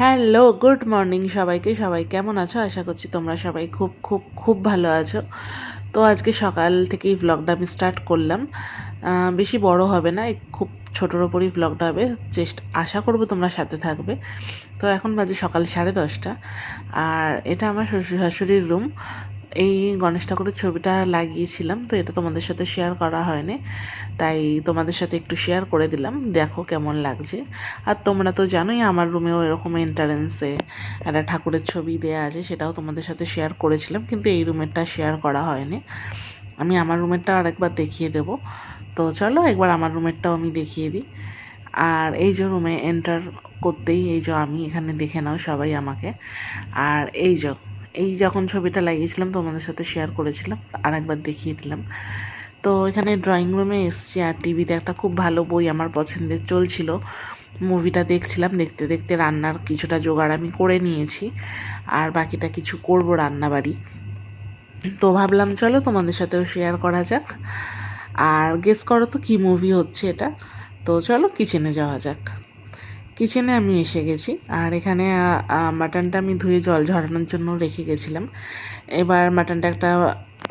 Hello, good morning সবাইকে। সবাই কেমন আছো? আশা করছি তোমরা সবাই খুব খুব খুব ভালো আছো। তো আজকে সকাল থেকেই ভ্লগটা আমি স্টার্ট করলাম। বেশি বড় হবে না খুব ছোটোর ওপরই ভ্লগটা হবে। চেষ্টা আশা করব তোমরা সাথে থাকবে। তো এখন বাজে সকাল সাড়ে দশটা। আর এটা আমার শ্বশুর শাশুড়ির রুম এই গণেশ ঠাকুরের ছবিটা লাগিয়েছিলাম, তো এটা তোমাদের সাথে শেয়ার করা হয়নি। তাই তোমাদের সাথে একটু শেয়ার করে দিলাম, দেখো কেমন লাগছে। আর তোমরা তো জানোই আমার রুমেও এরকম এন্টারেন্সে একটা ঠাকুরের ছবি দেওয়া আছে, সেটাও তোমাদের সাথে শেয়ার করেছিলাম, কিন্তু এই রুমেরটা শেয়ার করা হয়নি। আমি আমার রুমেরটা আরেকবার দেখিয়ে দেবো। তো চলো একবার আমার রুমেরটাও আমি দেখিয়ে দিই। আর এই যে রুমে এন্টার করতেই এই যে আমি এখানে দেখে নাও সবাই আমাকে। আর এই যে এই যখন ছবিটা লাগিয়েছিলাম তোমাদের সাথে শেয়ার করেছিলাম আর একবার দেখিয়ে দিলাম। তো এখানে ড্রয়িং রুমে এসছি আর টিভিতে একটা খুব ভালো বই আমার পছন্দের চলছিল। মুভিটা দেখছিলাম, দেখতে দেখতে রান্নার কিছুটা জোগাড় আমি করে নিয়েছি, আর বাকিটা কিছু করব রান্নাবাড়ি। তো ভাবলাম চলো তোমাদের সাথেও শেয়ার করা যাক। আর গেস করো তো কী মুভি হচ্ছে এটা? তো চলো কিচেনে যাওয়া যাক। কিচেনে আমি এসে গেছি। আর এখানে মাটনটা আমি ধুয়ে জল ঝরানোর জন্য রেখে গেছিলাম। এবার মাটনটা একটা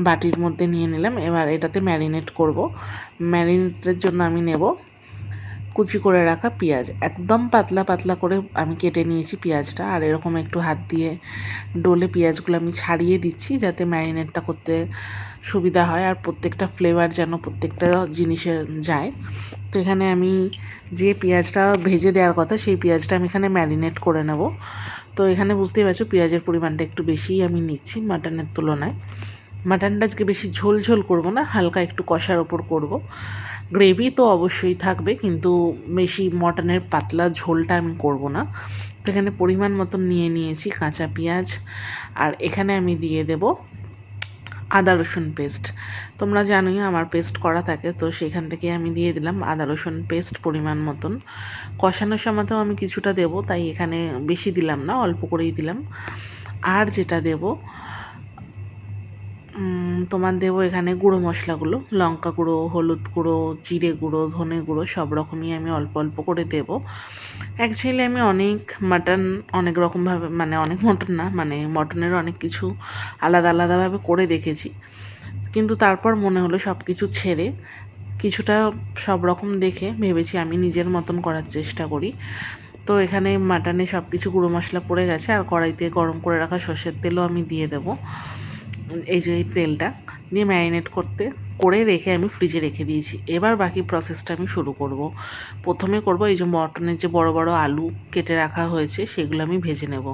বাটির মধ্যে নিয়ে নিলাম। এবার এটাতে ম্যারিনেট করব। ম্যারিনেটের জন্য আমি নেব কুচি করে রাখা পেঁয়াজ। একদম পাতলা পাতলা করে আমি কেটে নিয়েছি পেঁয়াজটা। আর এরকম একটু হাত দিয়ে ডোলে পেঁয়াজগুলো আমি ছাড়িয়ে দিচ্ছি যাতে ম্যারিনেটটা করতে সুবিধা হয় আর প্রত্যেকটা ফ্লেভার যেন প্রত্যেকটা জিনিসে যায়। তো এখানে আমি যে পেঁয়াজটা ভেজে দেওয়ার কথা সেই পেঁয়াজটা আমি এখানে ম্যারিনেট করে নেব। তো এখানে বুঝতেই পারছ পেঁয়াজের পরিমাণটা একটু বেশিই আমি নিচ্ছি মাটনের তুলনায়। মাটনটা আজকে বেশি ঝোল ঝোল করব না, হালকা একটু কষার ওপর করব। গ্রেভি তো অবশ্যই থাকবে, কিন্তু বেশি মটনের পাতলা ঝোলটা আমি করব না। তো এখানে পরিমাণ মতন নিয়ে নিয়েছি কাঁচা পেঁয়াজ, আর এখানে আমি দিয়ে দেব আদা রসুন পেস্ট তোমরা জানোই আমার পেস্ট করা থাকে, তো সেখান থেকে আমি দিয়ে দিলাম আদা রসুন পেস্ট পরিমাণ মতন। কষানোর সময়তেও আমি কিছুটা দেব, তাই এখানে বেশি দিলাম না, অল্প করেই দিলাম। আর যেটা দেব তোমার দেবো এখানে গুঁড়ো মশলাগুলো, লঙ্কা গুঁড়ো, হলুদ গুঁড়ো, জিরে গুঁড়ো, ধনে গুঁড়ো, সব রকমই আমি অল্প অল্প করে দেব। অ্যাকচুয়ালি আমি অনেক মাটন অনেক রকমভাবে মানে অনেক মটন না মানে মটনের অনেক কিছু আলাদা আলাদাভাবে করে দেখেছি। কিন্তু তারপর মনে হলো সব কিছু ছেড়ে, কিছুটা সব রকম দেখে ভেবেছি আমি নিজের মতন করার চেষ্টা করি। তো এখানে মাটনে সব কিছু গুঁড়ো মশলা পড়ে গেছে, আর কড়াইতে গরম করে রাখা সর্ষের তেলও আমি দিয়ে দেবো। এই যে এই তেলটা দিয়ে ম্যারিনেট করতে করে রেখে আমি ফ্রিজে রেখে দিয়েছি। এবার বাকি প্রসেসটা আমি শুরু করব। প্রথমে করব এই যে মটনের যে বড় বড় আলু কেটে রাখা হয়েছে, সেগুলো আমি ভেজে নেব।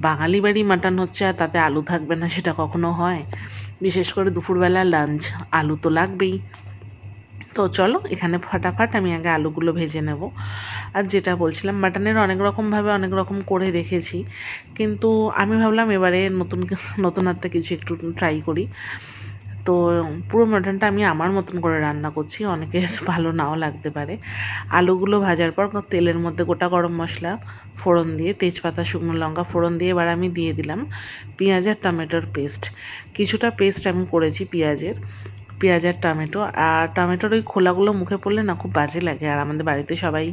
বাঙালি বাড়ি মাটন হচ্ছে আর তাতে আলু থাকবে না, সেটা কখনো হয়। বিশেষ করে দুপুরবেলা লাঞ্চ, আলু তো লাগবেই। তো চলো, এখানে ফটাফট আমি আগে আলুগুলো ভেজে নেব। আর যেটা বলছিলাম মাটনের অনেক রকমভাবে অনেক রকম করে দেখেছি। কিন্তু আমি ভাবলাম এবারে নতুন নতুনত্ব কিছু একটু ট্রাই করি। তো পুরো মাটনটা আমি আমার মতন করে রান্না করছি অনেকের ভালো নাও লাগতে পারে। আলুগুলো ভাজার পর তেলের মধ্যে গোটা গরম মশলা, ফোড়ন দিয়ে, তেজপাতা, শুকনো লঙ্কা, ফোড়ন দিয়ে এবার আমি দিয়ে দিলাম পেঁয়াজ আর টমেটোর পেস্ট কিছুটা পেস্ট আমি করেছি পেঁয়াজের। পেঁয়াজ আর টমেটো। আর টমেটোর ওই খোলাগুলো মুখে পড়লে না খুব বাজে লাগে। আর আমাদের বাড়িতে সবাই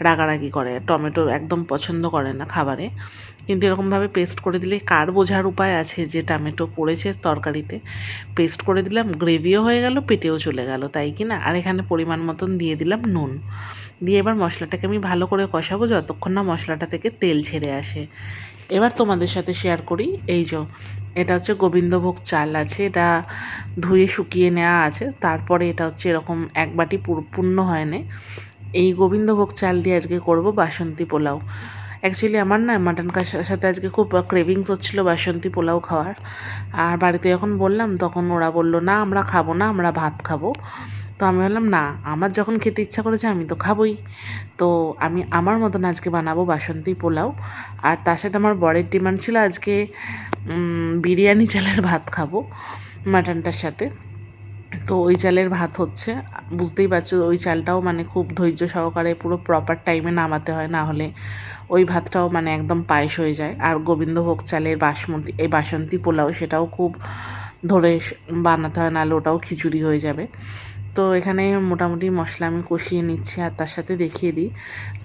রাগারাগি করে। টমেটো একদম পছন্দ করে না খাবারে। কিন্তু এরকমভাবে পেস্ট করে দিলে কার বোঝার উপায় আছে যে টমেটো পড়েছে তরকারিতে? পেস্ট করে দিলাম, গ্রেভিও হয়ে গেল, পেটেও চলে গেল, তাই কি না? আর এখানে পরিমাণ মতন দিয়ে দিলাম নুন। দিয়ে এবার মশলাটাকে আমি ভালো করে কষাবো যতক্ষণ না মশলাটা থেকে তেল ছেড়ে আসে। এবার তোমাদের সাথে শেয়ার করি। এই যে, এটা হচ্ছে গোবিন্দভোগ চাল আছে, এটা ধুয়ে শুকিয়ে নেওয়া আছে। তারপরে এটা হচ্ছে এরকম এক বাটি পুরো পূর্ণ হয়নি। এই গোবিন্দভোগ চাল দিয়ে আজকে করব বাসন্তী পোলাও। অ্যাকচুয়ালি আমার না মাটন কষার সাথে আজকে খুব ক্রেভিংস হচ্ছিল বাসন্তী পোলাও খাওয়ার। আর বাড়িতে যখন বললাম, তখন ওরা বলল, না, আমরা খাব না, আমরা ভাত খাব। তো আমি বললাম, না, আমার যখন খেতে ইচ্ছা করেছে আমি তো খাবই। তো আমি আমার মতন আজকে বানাবো বাসন্তী পোলাও। আর তার সাথে আমার বরের ডিমান্ড ছিল আজকে বিরিয়ানি চালের ভাত খাব মাটনটার সাথে। তো ওই চালের ভাত হচ্ছে, বুঝতেই পারছ ওই চালটাও মানে খুব ধৈর্য সহকারে পুরো প্রপার টাইমে নামাতে হয়, না হলে ওই ভাতটাও মানে একদম পায়েস হয়ে যায়। আর গোবিন্দভোগ চালের বাসমতি, এই বাসন্তী পোলাও সেটাও খুব ধরে বানাতে হয়, নাহলে ওটাও খিচুড়ি হয়ে যাবে। তো এখানে মোটামুটি মশলা আমি কষিয়ে নিচ্ছি আর তার সাথে দেখিয়ে দিই।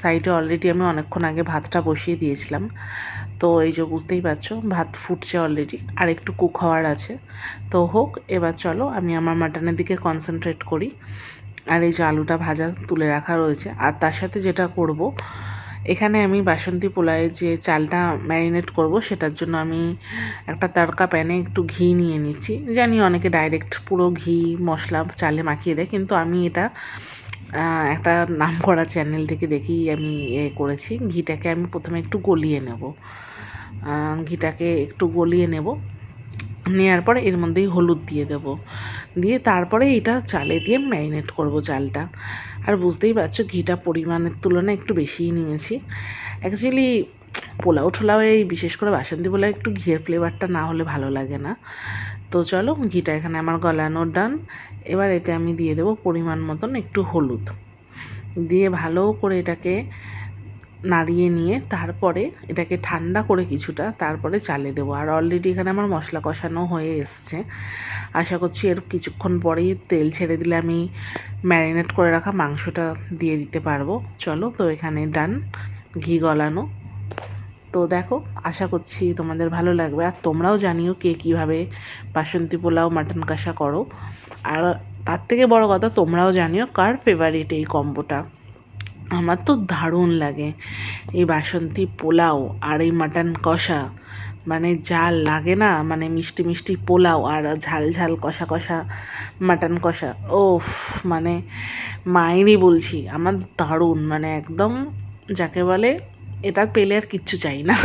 সাইডে অলরেডি আমি অনেকক্ষণ আগে ভাতটা বসিয়ে দিয়েছিলাম। তো এই যে বুঝতেই পারছ, ভাত ফুটছে অলরেডি আর একটু কুক হওয়ার আছে। তো হোক, এবার চলো আমি আমার মাটনের দিকে কনসেন্ট্রেট করি। আর এই যে আলুটা ভাজা তুলে রাখা রয়েছে। আর তার সাথে যেটা করব এখানে আমি বাসন্তী পোলায় যে চালটা ম্যারিনেট করব, সেটার জন্য আমি একটা তারকা প্যানে একটু ঘি নিয়ে নিচ্ছি। জানি অনেকে ডাইরেক্ট পুরো ঘি, মশলা চালে মাখিয়ে দেয়, কিন্তু আমি এটা একটা নাম করা চ্যানেল থেকে দেখেই আমি এ করেছি। ঘিটাকে আমি প্রথমে একটু গলিয়ে নেব। ঘিটাকে একটু গলিয়ে নেব। নেওয়ার পরে এর মধ্যেই হলুদ দিয়ে দেব। দিয়ে তারপরে এটা চালে দিয়ে ম্যারিনেট করব চালটা। আর বুঝতেই পারছ, ঘিটা পরিমাণের তুলনায় একটু বেশিই নিয়েছি। অ্যাকচুয়ালি পোলাও ঠোলাও এই বিশেষ করে বাসন্তী পোলাও একটু ঘিয়ের ফ্লেভারটা না হলে ভালো লাগে না। তো চলো, ঘিটা এখানে আমার গলানোর ডান এবার এতে আমি দিয়ে দেবো পরিমাণ মতন একটু হলুদ। দিয়ে ভালো করে এটাকে নাড়িয়ে নিয়ে তারপরে এটাকে ঠান্ডা করে কিছুটা তারপরে চালে দেবো। আর অলরেডি এখানে আমার মশলা কষানো হয়ে এসছে। আশা করছি এর কিছুক্ষণ পরেই তেল ছেড়ে দিলে আমি ম্যারিনেট করে রাখা মাংসটা দিয়ে দিতে পারব। চলো তো এখানে ডান ঘি গলানো। তো দেখো, আশা করছি তোমাদের ভালো লাগবে। আর তোমরাও জানিও কে কীভাবে বাসন্তী পোলাও মাটন কষা করো। আর তার থেকে বড় কথা তোমরাও জানিও কার ফেভারিট এই কম্বোটা। আমার তো দারুণ লাগে। এই বাসন্তী পোলাও আর এই মাটন কষা মানে যা লাগে না মানে মিষ্টি মিষ্টি পোলাও আর ঝাল ঝাল কষা কষা মাটন কষা ও মানে মায়েরই বলছি, আমার দারুণ মানে একদম যাকে বলে এটা পেলে আর কিচ্ছু চাই না।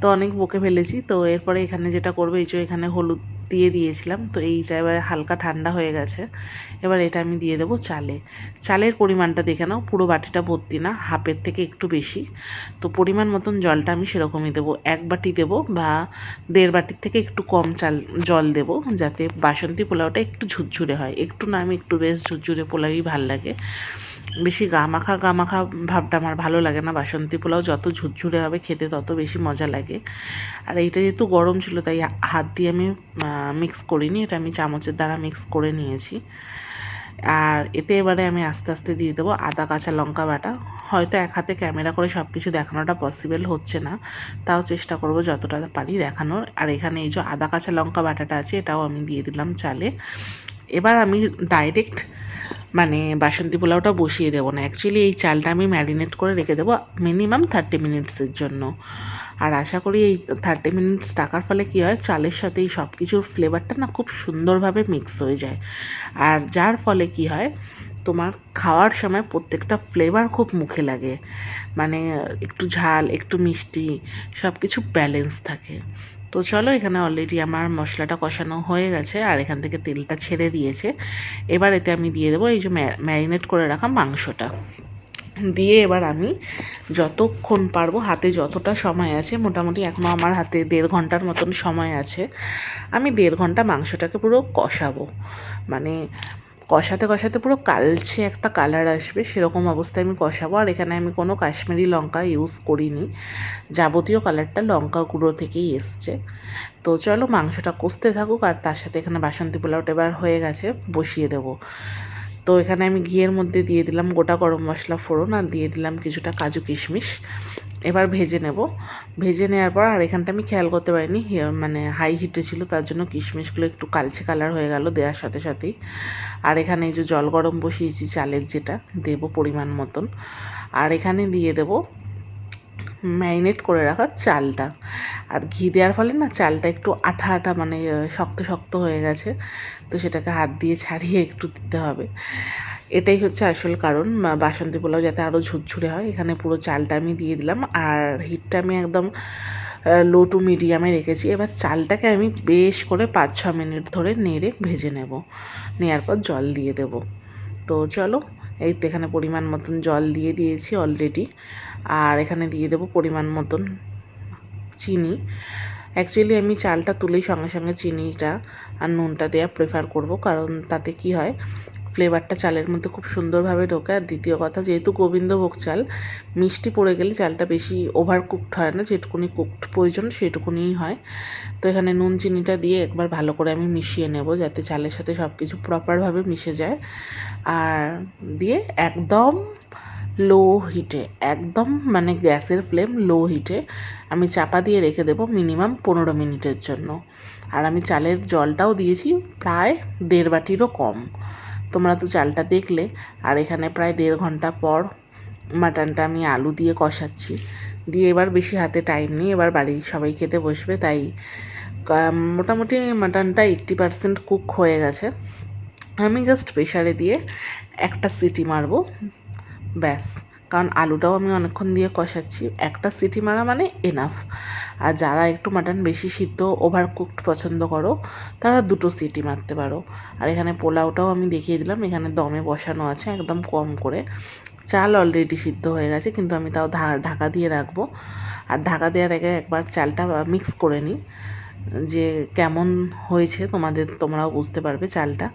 তো অনেক বকে ফেলেছি, তো এরপরে এখানে যেটা করব, এই যে এখানে হলুদ দিয়ে দিয়েছিলাম। তো এইটা এবারে হালকা ঠান্ডা হয়ে গেছে। এবার এটা আমি দিয়ে দেবো চালে। চালের পরিমাণটা দেখে নাও, পুরো বাটিটা ভর্তি না, হাফের থেকে একটু বেশি। তো পরিমাণ মতন জলটা আমি সেরকমই দেবো। এক বাটি দেবো বা দেড় বাটির থেকে একটু কম চাল, জল দেবো যাতে বাসন্তী পোলাওটা একটু ঝুরঝুরে হয়। একটু না, আমি একটু বেশ ঝুরঝুরে পোলাওই ভালো লাগে। বেশি গা মাখা গা মাখা ভাবটা আমার ভালো লাগে না। বাসন্তী পোলাও যত ঝুরঝুরে হবে খেতে তত বেশি মজা লাগে। আর এইটা যেহেতু গরম ছিল, তাই হাত দিয়ে আমি মিক্স করিনি। এটা আমি চামচের দ্বারা মিক্স করে নিয়েছি। আর এতে এবারে আমি আস্তে আস্তে দিয়ে দেবো আদা, কাঁচা লঙ্কা বাটা। হয়তো এক হাতে ক্যামেরা করে সব কিছু দেখানোটা পসিবল হচ্ছে না। তাও চেষ্টা করব যতটা পারি দেখানোর। আর এখানে এই যে আদা, কাঁচা লঙ্কা বাটাটা আছে, এটাও আমি দিয়ে দিলাম চালে। এবার আমি ডাইরেক্ট মানে বাসন্তী পোলাওটা বসিয়ে দেবো না। অ্যাকচুয়ালি এই চালটা আমি ম্যারিনেট করে রেখে দেবো মিনিমাম থার্টি মিনিটসের জন্য। আর আশা করি এই থার্টি মিনিটস টাকার ফলে কী হয়, চালের সাথে এই সব কিছুর ফ্লেভারটা না খুব সুন্দরভাবে মিক্স হয়ে যায়। আর যার ফলে কি হয়, তোমার খাওয়ার সময় প্রত্যেকটা ফ্লেভার খুব মুখে লাগে। মানে একটু ঝাল, একটু মিষ্টি সব কিছু ব্যালেন্স থাকে। তো চলো, এখানে অলরেডি আমার মশলাটা কষানো হয়ে গেছে আর এখান থেকে তেলটা ছেড়ে দিয়েছে। এবার এতে আমি দিয়ে দেবো এই যে ম্যারিনেট করে রাখা মাংসটা। দিয়ে এবার আমি যতক্ষণ পারব, হাতে যতটা সময় আছে, মোটামুটি এখনও আমার হাতে দেড় ঘণ্টার মতন সময় আছে, আমি দেড় ঘণ্টা মাংসটাকে পুরো কষাবো। মানে কষাতে কষাতে পুরো কালচে একটা কালার আসবে, সেরকম অবস্থায় আমি কষাবো। আর এখানে আমি কোনো কাশ্মীরি লঙ্কা ইউজ করিনি। যাবতীয় কালারটা লঙ্কা গুঁড়ো থেকেই এসছে। তো চলো মাংসটা কষতে থাকুক আর তার সাথে এখানে বাসন্তী পোলাওটা এবার হয়ে গেছে, বসিয়ে দেবো। তো এখানে আমি ঘিয়ের মধ্যে দিয়ে দিলাম গোটা গরম মশলা ফোড়ন আর দিয়ে দিলাম কিছুটা কাজু কিশমিশ। এবার ভেজে নেব। ভেজে নেওয়ার পর আর এখানটা আমি খেয়াল করতে পারিনি মানে হাই হিটে ছিল, তার জন্য কিশমিশগুলো একটু কালচে কালার হয়ে গেল দেওয়ার সাথে সাথেই। আর এখানে এই যে জল গরম বসিয়েছি চালের যেটা, দেব পরিমাণ মতন। আর এখানে দিয়ে দেব ম্যারিনেট করে রাখা চালটা। আর ঘি দেওয়ার ফলে না চালটা একটু আঠা আঠা মানে শক্ত শক্ত হয়ে গেছে। তো সেটাকে হাত দিয়ে ছাড়িয়ে একটু দিতে হবে। এটাই হচ্ছে আসল কারণ। বাসন্তী পোলাও যাতে আরও ঝুরঝুরে হয়, এখানে পুরো চালটা আমি দিয়ে দিলাম। আর হিটটা আমি একদম লো টু মিডিয়ামে রেখেছি। এবার চালটাকে আমি বেশ করে পাঁচ ছ মিনিট ধরে নেড়ে ভেজে নেব। নেওয়ার পর জল দিয়ে দেব। তো চলো এই তো এখানে পরিমাণ মতন জল দিয়ে দিয়েছি অলরেডি আর এখানে দিয়ে দেবো পরিমাণ মতন চিনি। অ্যাকচুয়ালি আমি চালটা তুলেই সঙ্গে সঙ্গে চিনিটা আর নুনটা দেওয়া প্রেফার করব, কারণ তাতে কি হয় ফ্লেভারটা চালের মধ্যে খুব সুন্দরভাবে ঢোকে আর দ্বিতীয় কথা, যেহেতু গোবিন্দভোগ চাল, মিষ্টি পড়ে গেলে চালটা বেশি ওভার কুকড হয় না, যেটুকুনি কুকড প্রয়োজন সেটুকুনিই হয়। তো এখানে নুন, চিনিটা দিয়ে একবার ভালো করে আমি মিশিয়ে নেব যাতে চালের সাথে সব কিছু প্রপারভাবে মিশে যায়। আর দিয়ে একদম লো হিটে একদম মানে গ্যাসের ফ্লেম লো হিটে আমি চাপা দিয়ে রেখে দেবো মিনিমাম পনেরো মিনিটের জন্য। আর আমি চালের জলটাও দিয়েছি প্রায় দেড় বাটিরও কম। তোমরা তো চালটা দেখলে। আর এখানে প্রায় দেড় ঘণ্টা পর মাটনটা আমি আলু দিয়ে কষাচ্ছি। দিয়ে এবার বেশি হাতে টাইম নেই, এবার বাড়ির সবাই খেতে বসবে, তাই মোটামুটি মাটনটা এইট্টি পারসেন্ট কুক হয়ে গেছে। আমি জাস্ট প্রেশারে দিয়ে একটা সিটি মারবো, ব্যাস। কারণ আলুটাও আমি অনেকক্ষণ দিয়ে কষাচ্ছি। একটা সিটি মারা মানে এনাফ আর যারা একটু মাটন বেশি সিদ্ধ ওভার কুকড পছন্দ করো, তারা দুটো সিটি মারতে পারো। আর এখানে পোলাওটাও আমি দেখিয়ে দিলাম, এখানে দমে বসানো আছে একদম কম করে। চাল অলরেডি সিদ্ধ হয়ে গেছে, কিন্তু আমি তাও ঢাকা দিয়ে রাখব। আর ঢাকা দেওয়ার আগে একবার চালটা মিক্স করে নিই। যে কেমন হয়েছে তোমাদের, তোমরাও বুঝতে পারবে চালটা।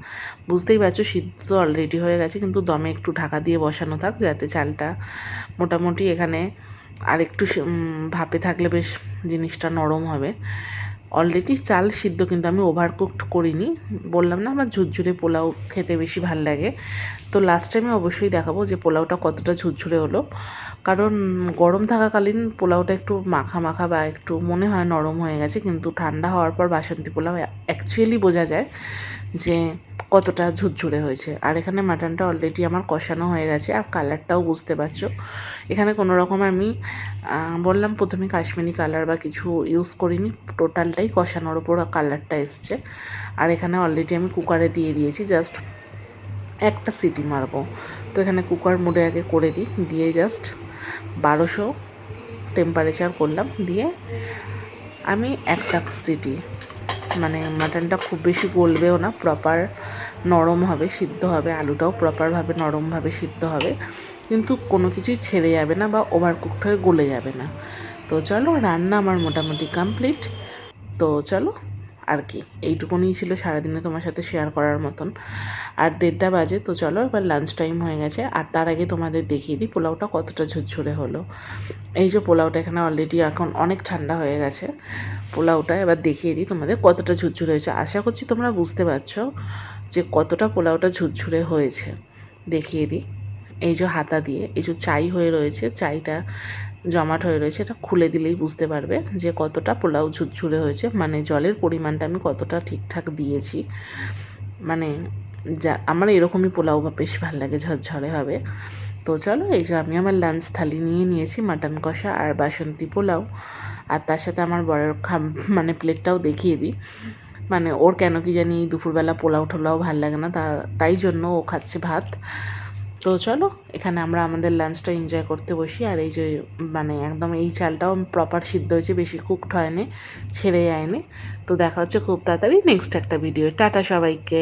বুঝতেই পারছ, সিদ্ধ তো অলরেডি হয়ে গেছে, কিন্তু দমে একটু ঢাকা দিয়ে বসানো থাক যাতে চালটা মোটামুটি এখানে আর একটু ভাপে থাকলে বেশ জিনিসটা নরম হবে। অলরেডি চাল সিদ্ধ কিন্তু আমি ওভার কুকড করিনি। বললাম না আমার ঝুরঝুরে পোলাও খেতে বেশি ভালো লাগে। তো লাস্ট টাইমে অবশ্যই দেখাবো যে পোলাওটা কতটা ঝুরঝুরে হলো। কারণ গরম থাকাকালীন পোলাওটা একটু মাখা মাখা বা একটু মনে হয় নরম হয়ে গেছে, কিন্তু ঠান্ডা হওয়ার পর বাসন্তী পোলাও অ্যাকচুয়ালি বোঝা যায় যে কতটা ঝুরঝুরে হয়েছে। আর এখানে মাটনটা অলরেডি আমার কষানো হয়ে গেছে, আর কালারটাও বুঝতে পারছ। এখানে কোনো রকম আমি বললাম প্রথমে কাশ্মীরি কালার বা কিছু ইউজ করিনি টোটালটাই কষানোর ওপর কালারটা এসছে। আর এখানে অলরেডি আমি কুকারে দিয়ে দিয়েছি জাস্ট একটা সিটি মারবো। তো এখানে কুকার মোডে আগে করে দিই, দিয়ে জাস্ট বারোশো টেম্পারেচার করলাম, দিয়ে আমি এক একটা সিটি মানে মাটনটা খুব বেশি গলবেও না প্রপার নরম হবে, সিদ্ধ হবে, আলুটাও প্রপারভাবে নরমভাবে সিদ্ধ হবে, কিন্তু কোনো কিছুই ছেড়ে যাবে না বা ওভার কুকড হয়ে গলে যাবে না। তো চলো, রান্না আমার মোটামুটি কমপ্লিট তো চলো আর কি এইটুকুনি ছিল সারাদিনে তোমার সাথে শেয়ার করার মতন। আর দেড়টা বাজে, তো চলো এবার লাঞ্চ টাইম হয়ে গেছে। আর তার আগে তোমাদের দেখিয়ে দিই, পোলাওটা কতটা ঝুরঝুরে হলো। এই যে পোলাওটা এখানে অলরেডি এখন অনেক ঠান্ডা হয়ে গেছে। পোলাওটা এবার দেখিয়ে দিই তোমাদের কতটা ঝুরঝুরে হয়েছে। আশা করছি তোমরা বুঝতে পারছ যে কতটা পোলাওটা ঝুরঝুরে হয়েছে। দেখিয়ে দিই, এই যে হাতা দিয়ে, এই যে চাই হয়ে রয়েছে, চাইটা জমাট হয়ে রয়েছে, এটা খুলে দিলেই বুঝতে পারবে যে কতটা পোলাও ঝুরঝুরে হয়েছে মানে জলের পরিমাণটা আমি কতটা ঠিকঠাক দিয়েছি। মানে যা, আমার এরকমই পোলাও বা বেশ ভালো লাগে, ঝরঝরে হবে। তো চলো, এই যে আমি আমার লাঞ্চ থালি নিয়ে নিয়েছি মাটন কষা আর বাসন্তী পোলাও। আর তার সাথে আমার বরের খাম মানে প্লেটটাও দেখিয়ে দিই। মানে ওর কেন কি জানি দুপুরবেলা পোলাও টোলাও ভালো লাগে না তার তাই জন্য ও খাচ্ছে ভাত। তো চলো, এখানে আমরা আমাদের লাঞ্চটা এনজয় করতে বসি। আর এই যে মানে একদম এই চালটাও প্রপার সিদ্ধ হয়েছে, বেশি কুকড হয়নি, ছেড়ে যায়নি। তো দেখা হচ্ছে খুব তাড়াতাড়ি নেক্সট একটা ভিডিও টাটা সবাইকে।